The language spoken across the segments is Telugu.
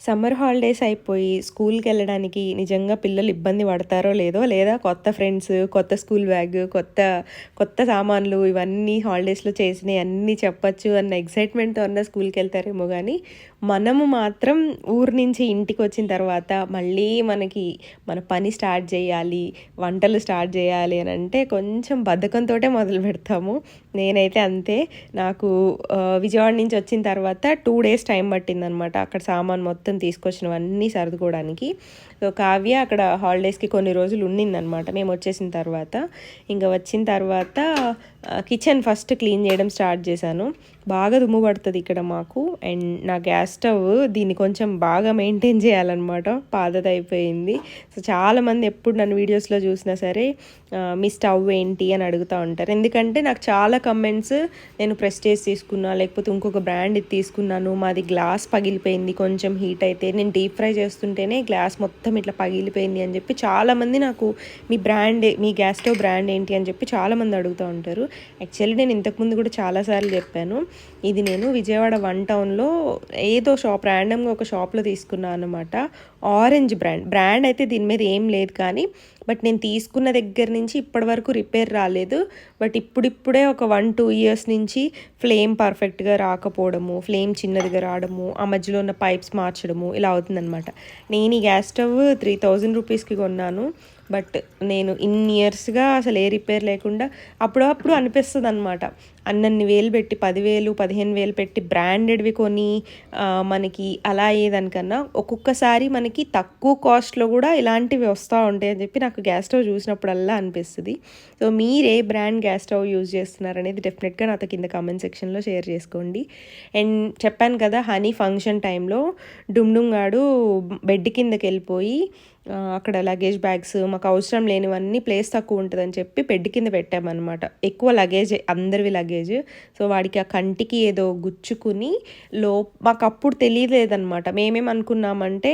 సమ్మర్ హాలిడేస్ అయిపోయి స్కూల్కి వెళ్ళడానికి నిజంగా పిల్లలు ఇబ్బంది పడతారో లేదో లేదా కొత్త ఫ్రెండ్స్ కొత్త స్కూల్ బ్యాగ్ కొత్త కొత్త సామాన్లు ఇవన్నీ హాలిడేస్లో చేసినవి అన్నీ చెప్పచ్చు అన్న ఎక్సైట్మెంట్తో ఉన్న స్కూల్కి వెళ్తారేమో కానీ మనము మాత్రం ఊరు నుంచి ఇంటికి వచ్చిన తర్వాత మళ్ళీ మనకి మన పని స్టార్ట్ చేయాలి వంటలు స్టార్ట్ చేయాలి అని అంటే కొంచెం బద్ధకంతో మొదలు పెడతాము. నేనైతే అంతే. నాకు విజయవాడ నుంచి వచ్చిన తర్వాత టూ డేస్ టైం పట్టిందనమాట. అక్కడ సామాన్ మొత్తం మొత్తం తీసుకొచ్చినవన్నీ సర్దుకోవడానికి. సో కావ్య అక్కడ హాలిడేస్కి కొన్ని రోజులు ఉండిందనమాట మేము వచ్చేసిన తర్వాత. ఇంకా వచ్చిన తర్వాత కిచెన్ ఫస్ట్ క్లీన్ చేయడం స్టార్ట్ చేశాను. బాగా దుమ్ము పడుతుంది ఇక్కడ మాకు. అండ్ నా గ్యాస్ స్టవ్ దీన్ని కొంచెం బాగా మెయింటైన్ చేయాలన్నమాట. పాతది అయిపోయింది. సో చాలామంది ఎప్పుడు నన్ను వీడియోస్లో చూసినా సరే మీ స్టవ్ ఏంటి అని అడుగుతూ ఉంటారు. ఎందుకంటే నాకు చాలా కమెంట్స్ నేను ప్రెస్టేజ్ తీసుకున్నా లేకపోతే ఇంకొక బ్రాండ్ ఇది తీసుకున్నాను మాది గ్లాస్ పగిలిపోయింది కొంచెం హీట్ అయితే నేను డీప్ ఫ్రై చేస్తుంటేనే గ్లాస్ మొత్తం ఇట్లా పగిలిపోయింది అని చెప్పి చాలామంది నాకు మీ బ్రాండ్ మీ గ్యాస్ స్టవ్ బ్రాండ్ ఏంటి అని చెప్పి చాలామంది అడుగుతూ ఉంటారు. యాక్చువల్లీ నేను ఇంతకుముందు కూడా చాలాసార్లు చెప్పాను. ఇది నేను విజయవాడ వన్ టౌన్లో ఏదో షాప్ ర్యాండమ్గా ఒక షాప్లో తీసుకున్నాను అనమాట ఆరెంజ్ బ్రాండ్ బ్రాండ్ అయితే దీని మీద ఏం లేదు కానీ బట్ నేను తీసుకున్న దగ్గర నుంచి ఇప్పటి వరకు రిపేర్ రాలేదు. బట్ ఇప్పుడిప్పుడే ఒక వన్ టూ ఇయర్స్ నుంచి ఫ్లేమ్ పర్ఫెక్ట్గా రాకపోవడము ఫ్లేమ్ చిన్నదిగా రావడము ఆ మధ్యలో ఉన్న పైప్స్ మార్చడము ఇలా అవుతుందన్నమాట. నేను ఈ గ్యాస్ స్టవ్ త్రీ థౌజండ్ రూపీస్కి కొన్నాను. బట్ నేను ఇన్ని ఇయర్స్గా అసలు ఏ రిపేర్ లేకుండా అప్పుడప్పుడు అనిపిస్తుంది అనమాట అన్నన్ని వేలు పెట్టి పదివేలు పదిహేను వేలు పెట్టి బ్రాండెడ్వి కొని మనకి అలా అయ్యేదానికన్నా ఒక్కొక్కసారి మనకి తక్కువ కాస్ట్లో కూడా ఇలాంటివి వస్తూ ఉంటాయి అని చెప్పి నాకు గ్యాస్ స్టవ్ చూసినప్పుడల్లా అనిపిస్తుంది. సో మీరు ఏ బ్రాండ్ గ్యాస్ స్టవ్ యూజ్ చేస్తున్నారు అనేది డెఫినెట్గా నాతో కింద కామెంట్ సెక్షన్లో షేర్ చేసుకోండి. అండ్ చెప్పాను కదా హనీ ఫంక్షన్ టైంలో డుమ్డుమ్ గాడు బెడ్ కిందకి వెళ్ళిపోయి అక్కడ లగేజ్ బ్యాగ్స్ మాకు అవసరం లేనివన్నీ ప్లేస్ తక్కువ ఉంటుందని చెప్పి బెడ్ కింద పెట్టామన్నమాట. ఎక్కువ లగేజ్ అందరివి లగేజ్ సో వాడికి ఆ కంటికి ఏదో గుచ్చుకుని లో మాకు అప్పుడు తెలియలేదన్నమాట. మేమేం అనుకున్నామంటే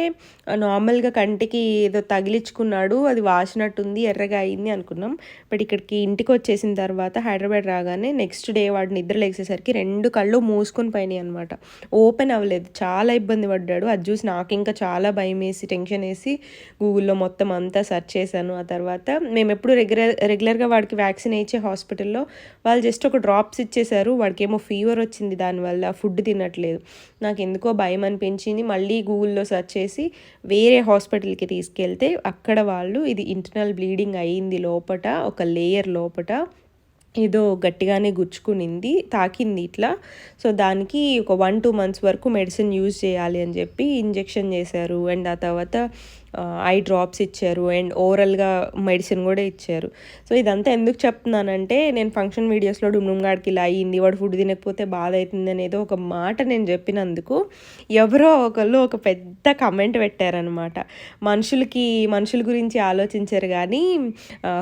నార్మల్గా కంటికి ఏదో తగిలించుకున్నాడు అది వాసినట్టుంది ఎర్రగా అయింది అనుకున్నాం. బట్ ఇక్కడికి ఇంటికి వచ్చేసిన తర్వాత హైదరాబాద్ రాగానే నెక్స్ట్ డే వాడు నిద్ర లేచేసరికి రెండు కళ్ళు మూసుకొని పోయినాయి అనమాట ఓపెన్ అవ్వలేదు. చాలా ఇబ్బంది పడ్డాడు. అది చూసి నాకు ఇంకా చాలా భయం వేసి టెన్షన్ వేసి గూగుల్లో మొత్తం అంతా సెర్చ్ చేశాను. ఆ తర్వాత మేము ఎప్పుడు రెగ్యులర్ రెగ్యులర్గా వాడికి వ్యాక్సిన్ ఇచ్చే హాస్పిటల్లో వాళ్ళు జస్ట్ ఒక డ్రాప్స్ ఇచ్చేశారు. వాడికి ఏమో ఫీవర్ వచ్చింది దానివల్ల ఫుడ్ తినట్లేదు. నాకు ఎందుకో భయం అనిపించింది. మళ్ళీ గూగుల్లో సెర్చ్ చేసి వేరే హాస్పిటల్కి తీసుకెళ్తే అక్కడ వాళ్ళు ఇది ఇంటర్నల్ బ్లీడింగ్ అయ్యింది లోపట ఒక లేయర్ లోపట ఏదో గట్టిగానే గుచ్చుకునింది తాకింది ఇట్లా. సో దానికి ఒక వన్ టూ మంత్స్ వరకు మెడిసిన్ యూజ్ చేయాలి అని చెప్పి ఇంజెక్షన్ చేశారు. అండ్ ఆ తర్వాత ఐ డ్రాప్స్ ఇచ్చారు అండ్ ఓరల్గా మెడిసిన్ కూడా ఇచ్చారు. సో ఇదంతా ఎందుకు చెప్తున్నానంటే నేను ఫంక్షన్ వీడియోస్లో డుమ్డుమ్ గాడికి ఇలా అయ్యింది వాడు ఫుడ్ తినకపోతే బాధ అవుతుంది అనేది ఒక మాట నేను చెప్పినందుకు ఎవరో ఒకళ్ళు ఒక పెద్ద కమెంట్ పెట్టారనమాట మనుషులకి మనుషుల గురించి ఆలోచించారు కానీ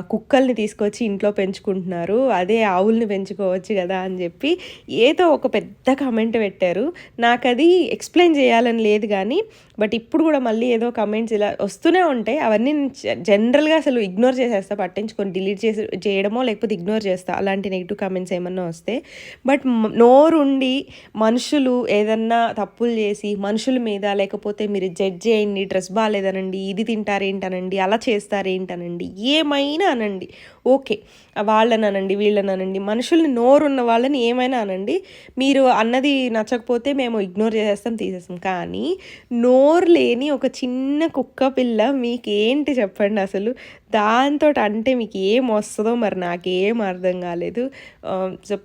కుక్కల్ని తీసుకొచ్చి ఇంట్లో పెంచుకుంటున్నారు అదే ఆవుల్ని పెంచుకోవచ్చు కదా అని చెప్పి ఏదో ఒక పెద్ద కమెంట్ పెట్టారు. నాకు అది ఎక్స్ప్లెయిన్ చేయాలని లేదు కానీ బట్ ఇప్పుడు కూడా మళ్ళీ ఏదో కమెంట్స్ ఇలా వస్తూనే ఉంటాయి అవన్నీ జనరల్గా అసలు ఇగ్నోర్ చేసేస్తా పట్టించుకొని డిలీట్ చేసి చేయడమో లేకపోతే ఇగ్నోర్ చేస్తా అలాంటి నెగిటివ్ కామెంట్స్ ఏమన్నా వస్తే. బట్ నోరు నోరుండి మనుషులు ఏదన్నా తప్పులు చేసి మనుషుల మీద లేకపోతే మీరు జడ్జ్ చేయండి డ్రెస్ బాగాలేదనండి ఇది తింటారేంటనండి అలా చేస్తారేంటనండి ఏమైనా అనండి. ఓకే వాళ్ళని అనండి వీళ్ళని అనండి మనుషుల్ని నోరున్న వాళ్ళని ఏమైనా అనండి. మీరు అన్నది నచ్చకపోతే మేము ఇగ్నోర్ చేసేస్తాం తీసేస్తాం. కానీ నోరు లేని ఒక చిన్న కుక్క పిల్ల మీకేంటి చెప్పండి అసలు? దాంతో అంటే మీకు ఏం వస్తుందో మరి నాకేం అర్థం కాలేదు. సో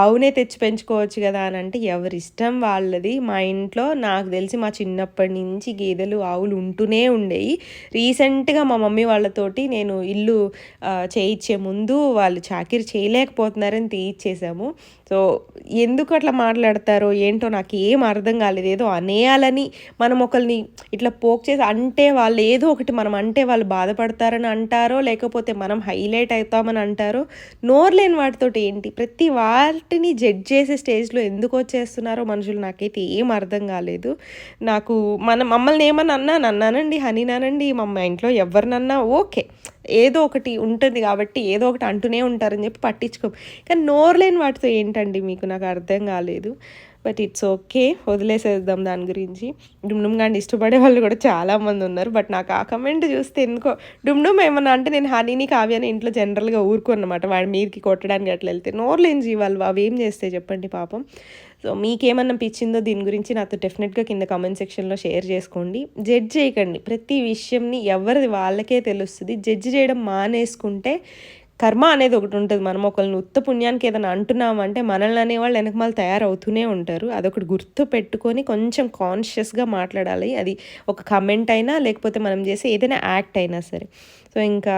ఆవునే తెచ్చి పెంచుకోవచ్చు కదా అని అంటే ఎవరి ఇష్టం వాళ్ళది. మా ఇంట్లో నాకు తెలిసి మా చిన్నప్పటి నుంచి గేదెలు ఆవులు ఉంటూనే ఉండేవి రీసెంట్గా మా మమ్మీ వాళ్ళతోటి నేను ఇల్లు చేయించే ముందు వాళ్ళు చాకిరి చేయలేకపోతున్నారని తీయించేసాము సో ఎందుకు అట్లా మాట్లాడతారో ఏంటో నాకు ఏం అర్థం కాలేదు. ఏదో అనేయాలని మనం ఒకరిని ఇట్లా పోక్ చేసి అంటే వాళ్ళు ఏదో ఒకటి మనం అంటే వాళ్ళు బాధపడతారని అంటారో లేకపోతే మనం హైలైట్ అవుతామని అంటారో నోరు లేని వాటితోటి ఏంటి? ప్రతి ఆర్ట్ని జడ్జ్ చేసే స్టేజ్లో ఎందుకు వచ్చేస్తున్నారో మనుషులు నాకైతే ఏం అర్థం కాలేదు. నాకు మన మమ్మల్ని ఏమని అన్నా నన్నానండి హనీనానండి మా ఇంట్లో ఎవరినన్నా ఓకే ఏదో ఒకటి ఉంటుంది కాబట్టి ఏదో ఒకటి అంటూనే ఉంటారని చెప్పి పట్టించుకో కానీ నోరు లేని వాటితో ఏంటండి మీకు నాకు అర్థం కాలేదు. బట్ ఇట్స్ ఓకే వదిలేసేద్దాం దాని గురించి. డుమ్డుమ్ గాని ఇష్టపడే వాళ్ళు కూడా చాలామంది ఉన్నారు. బట్ నాకు ఆ కమెంట్ చూస్తే ఎందుకో డుమ్డుమ్ ఏమన్నా అంటే నేను హనీని కావ్యాని ఇంట్లో జనరల్గా ఊరుకోనమాట వాడి మీదకి కొట్టడానికి అట్లా వెళ్తే. నోర్లేని జీవాలు అవి ఏం చేస్తే చెప్పండి పాపం. సో మీకేమన్నా పిచ్చిందో దీని గురించి నాతో డెఫినెట్గా కింద కామెంట్ సెక్షన్లో షేర్ చేసుకోండి. జడ్జ్ చేయకండి. ప్రతి విషయంని ఎవరిది వాళ్ళకే తెలుస్తుంది. జడ్జ్ చేయడం మానేసుకుంటే కర్మ అనేది ఒకటి ఉంటుంది. మనం ఒకరిని ఉత్త పుణ్యానికి ఏదైనా అంటున్నామంటే మనల్ని అనేవాళ్ళు వెనకమాల తయారవుతూనే ఉంటారు. అదొకటి గుర్తు పెట్టుకొని కొంచెం కాన్షియస్గా మాట్లాడాలి. అది ఒక కమెంట్ అయినా లేకపోతే మనం చేసే ఏదైనా యాక్ట్ అయినా సరే. సో ఇంకా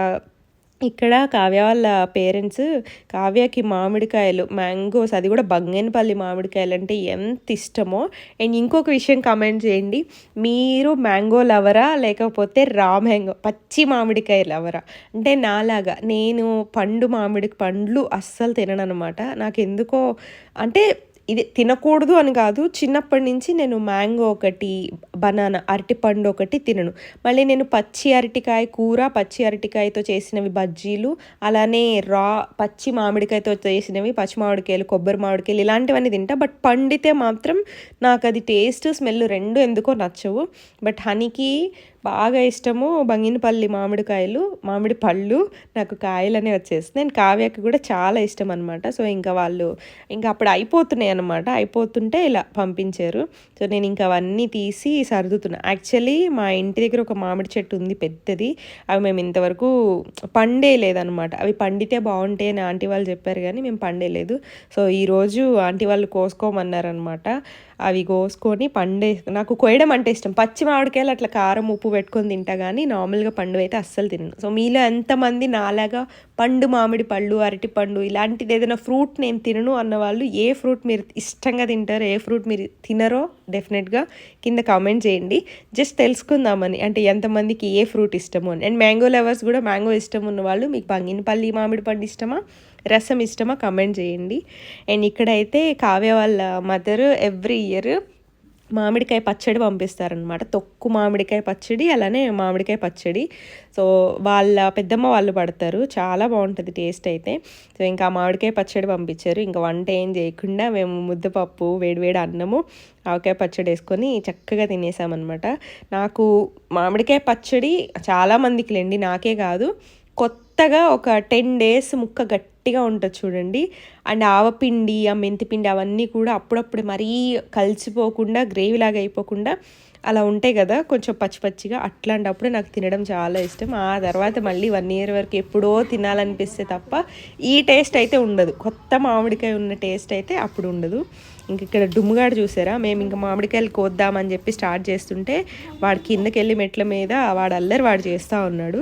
ఇక్కడ కావ్య వాళ్ళ పేరెంట్స్ కావ్యకి మామిడికాయలు మ్యాంగోస్ అది కూడా బంగేనపల్లి మామిడికాయలు అంటే ఎంత ఇష్టమో. అండ్ ఇంకొక విషయం కమెంట్ చేయండి. మీరు మ్యాంగో లవరా? లేకపోతే రా మ్యాంగో? పచ్చి మామిడికాయ లవరా? అంటే నాలాగా. నేను పండు మామిడి పండ్లు అస్సలు తినను అనమాట నాకు ఎందుకో అంటే ఇది తినకూడదు అని కాదు చిన్నప్పటి నుంచి నేను మ్యాంగో ఒకటి బనానా అరటిపండు ఒకటి తినను. మళ్ళీ నేను పచ్చి అరటికాయ కూర పచ్చి అరటికాయతో చేసినవి బజ్జీలు అలానే రా పచ్చి మామిడికాయతో చేసినవి పచ్చి మామిడికాయలు కొబ్బరి మామిడికాయలు ఇలాంటివన్నీ తింటా. బట్ పండితే మాత్రం నాకు అది టేస్ట్ స్మెల్ రెండు ఎందుకో నచ్చవు. బట్ హనీకి బాగా ఇష్టము బంగినపల్లి మామిడికాయలు మామిడి పళ్ళు నాకు కాయలనే వచ్చేసి నేను కావ్యకి కూడా చాలా ఇష్టం అనమాట సో ఇంకా వాళ్ళు ఇంకా అప్పుడు అయిపోతున్నాయి అనమాట అయిపోతుంటే ఇలా పంపించారు. సో నేను ఇంకా అవన్నీ తీసి సర్దుతున్నా. యాక్చువల్లీ మా ఇంటి దగ్గర ఒక మామిడి చెట్టు ఉంది పెద్దది. అవి మేము ఇంతవరకు పండే లేదనమాట అవి పండితే బాగుంటాయి అని ఆంటీ వాళ్ళు చెప్పారు కానీ మేము పండేలేదు సో ఈరోజు ఆంటీ వాళ్ళు కోసుకోమన్నారనమాట అవి కోసుకొని పండే నాకు కోయడం అంటే ఇష్టం. పచ్చి మామిడికాయలు అట్లా కారం ఉప్పు పెట్టుకొని తింటా కానీ నార్మల్గా పండు అయితే అస్సలు తినను. సో మీలో ఎంతమంది నాలాగా పండు మామిడి పళ్ళు అరటి పండు ఇలాంటిది ఏదైనా ఫ్రూట్ నేను తినను అన్న వాళ్ళు ఏ ఫ్రూట్ మీరు ఇష్టంగా తింటారో ఏ ఫ్రూట్ మీరు తినరో డెఫినెట్గా కింద కామెంట్ చేయండి. జస్ట్ తెలుసుకుందామని అంటే ఎంతమందికి ఏ ఫ్రూట్ ఇష్టమో అని. అండ్ మ్యాంగో లవర్స్ కూడా మ్యాంగో ఇష్టం ఉన్న వాళ్ళు మీకు బంగినపల్లి మామిడి పండు ఇష్టమా? రసం ఇష్టమా కమెంట్ చేయండి. అండ్ ఇక్కడైతే కావ్య వాళ్ళ మదర్ ఎవ్రీ ఇయర్ మామిడికాయ పచ్చడి పంపిస్తారనమాట తొక్కు మామిడికాయ పచ్చడి అలానే మామిడికాయ పచ్చడి. సో వాళ్ళ పెద్దమ్మ వాళ్ళు పడతారు. చాలా బాగుంటుంది టేస్ట్ అయితే. సో ఇంకా మామిడికాయ పచ్చడి పంపించారు. ఇంకా వంట ఏం చేయకుండా మేము ముద్దపప్పు వేడివేడి అన్నము ఆవకాయ పచ్చడి వేసుకొని చక్కగా తినేసామన్నమాట. నాకు మామిడికాయ పచ్చడి చాలామందికి లేండి నాకే కాదు. కొత్త కొత్తగా ఒక టెన్ డేస్ ముక్క గట్టిగా ఉంటుంది చూడండి. అండ్ ఆవపిండి ఆ మెంతిపిండి అవన్నీ కూడా అప్పుడప్పుడు మరీ కలిసిపోకుండా గ్రేవీ లాగా అయిపోకుండా అలా ఉంటాయి కదా. కొంచెం పచ్చి పచ్చిగా అట్లాంటప్పుడు నాకు తినడం చాలా ఇష్టం. ఆ తర్వాత మళ్ళీ వన్ ఇయర్ వరకు ఎప్పుడో తినాలనిపిస్తే తప్ప ఈ టేస్ట్ అయితే ఉండదు. కొత్త మామిడికాయ ఉన్న టేస్ట్ అయితే అప్పుడు ఉండదు. ఇంక ఇక్కడ డుమ్ముగాడు చూసారా? మేము ఇంకా మామిడికాయలు కోద్దామని చెప్పి స్టార్ట్ చేస్తుంటే వాడు కిందకి వెళ్ళి మెట్ల మీద వాడు అల్లరి వాడు చేస్తూ ఉన్నాడు.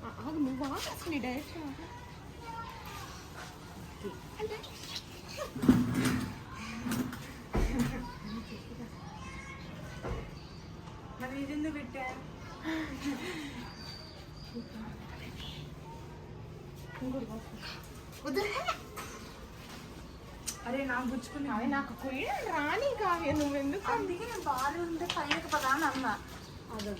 కంటారు నువ్వు ఆగేసి డైరెక్ట్ మరి ఇది ఎందుకు పెట్టా అరే నాకు గుచ్చుకుని అవి నాకు కొయ్యడం రాని కావ్య నువ్వెందుకు అందుకే నేను బాగా ఉంటే పైనకి పదా అని అన్నా అదే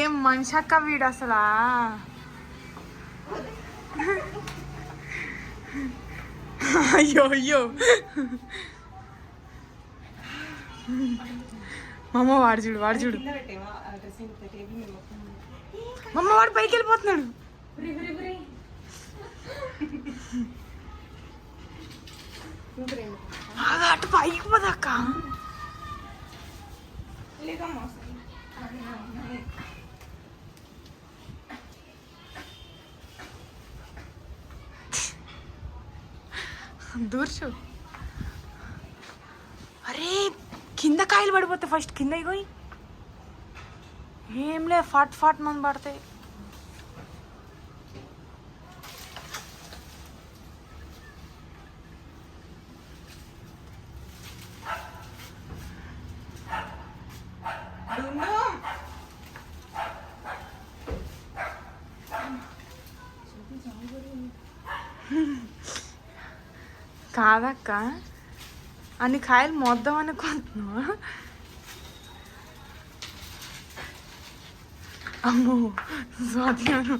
ఏం మనిషి అక్క వీడు అసలా? అయ్యో అయ్యో. మమ్మ వాడు చూడు వాడు చూడు. మమ్మ వాడు పైకి వెళ్ళిపోతున్నాడు. అటు పైకి పోదక్క. దూర్చు. అరే కింద కాయలు పడిపోతాయి ఫస్ట్ కింద ఇగోయి. ఏంలే ఫాట్ ఫాట్ మంది పడతాయి. కాదక్క అన్ని కాయలు మోద్దాం అనుకుంటున్నా అమ్మో స్వాతిగాను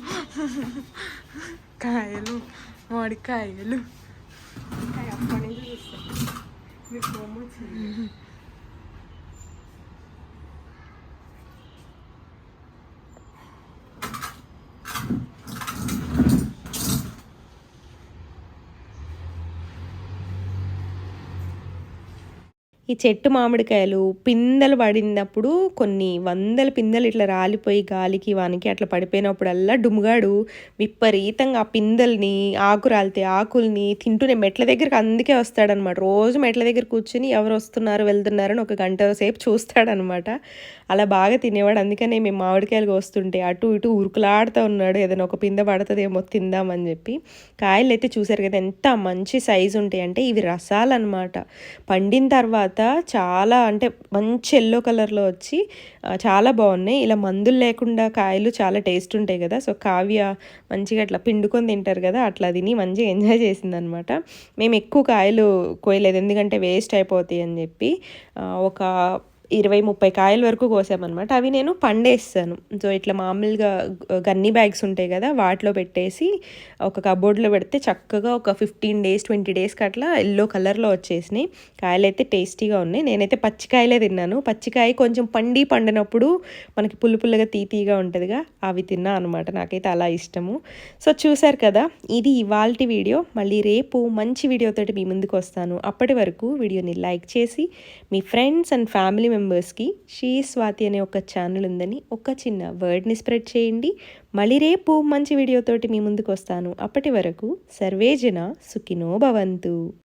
కాయలు మామిడికాయలు. అప్పటి నుంచి చూస్తాను ఈ చెట్టు మామిడికాయలు పిందెలు పడినప్పుడు కొన్ని వందల పిందెలు ఇట్లా రాలిపోయి గాలికి వానికి అట్లా పడిపోయినప్పుడల్లా డుముగాడు విపరీతంగా ఆ పిందెల్ని ఆకు రాలితే ఆకుల్ని తింటూనే మెట్ల దగ్గరికి అందుకే వస్తాడనమాట. రోజు మెట్ల దగ్గర కూర్చుని ఎవరు వస్తున్నారు వెళ్తున్నారని ఒక గంట సేపు చూస్తాడనమాట. అలా బాగా తినేవాడు. అందుకనే మేము మామిడికాయలు కోస్తుంటే అటు ఇటు ఉరుకులాడుతూ ఉన్నాడు. ఏదైనా ఒక పిందె పడుతుందేమో తిందామని చెప్పి. కాయలు అయితే చూసారు కదా ఎంత మంచి సైజు ఉంటాయి అంటే ఇవి రసాలన్నమాట పండిన తర్వాత చాలా అంటే మంచి ఎల్లో కలర్లో వచ్చి చాలా బాగున్నాయి. ఇలా మందులు లేకుండా కాయలు చాలా టేస్ట్ ఉంటాయి కదా. సో కావ్య మంచిగా అట్లా పిండుకొని తింటారు కదా అట్లా తిని మంచిగా ఎంజాయ్ చేసింది అనమాట మేము ఎక్కువ కాయలు కోయలేదు. ఎందుకంటే వేస్ట్ అయిపోతాయి అని చెప్పి ఒక ఇరవై ముప్పై కాయల వరకు కోసామన్నమాట. అవి నేను పండేస్తాను. సో ఇట్లా మామూలుగా గన్ని బ్యాగ్స్ ఉంటాయి కదా వాటిలో పెట్టేసి ఒక కబోర్డ్లో పెడితే చక్కగా ఒక ఫిఫ్టీన్ డేస్ ట్వంటీ డేస్కి అట్లా ఎల్లో కలర్లో వచ్చేసినాయి. కాయలు అయితే టేస్టీగా ఉన్నాయి. నేనైతే పచ్చికాయలే తిన్నాను. పచ్చికాయ కొంచెం పండి పండినప్పుడు మనకి పుల్లు పుల్లగా తీతీగా ఉంటుందిగా అవి తిన్నా అనమాట నాకైతే అలా ఇష్టము. సో చూసారు కదా ఇది ఇవాళ వీడియో. మళ్ళీ రేపు మంచి వీడియోతోటి మీ ముందుకు వస్తాను. అప్పటి వరకు వీడియోని లైక్ చేసి మీ ఫ్రెండ్స్ అండ్ ఫ్యామిలీ మెంబర్స్కి షీ స్వాతి అనే ఒక ఛానల్ ఉందని ఒక చిన్న వర్డ్ని స్ప్రెడ్ చేయండి. మళ్ళీ రేపు మంచి వీడియోతోటి మీ ముందుకు వస్తాను. అప్పటి వరకు సర్వేజన సుఖినో భవంతు.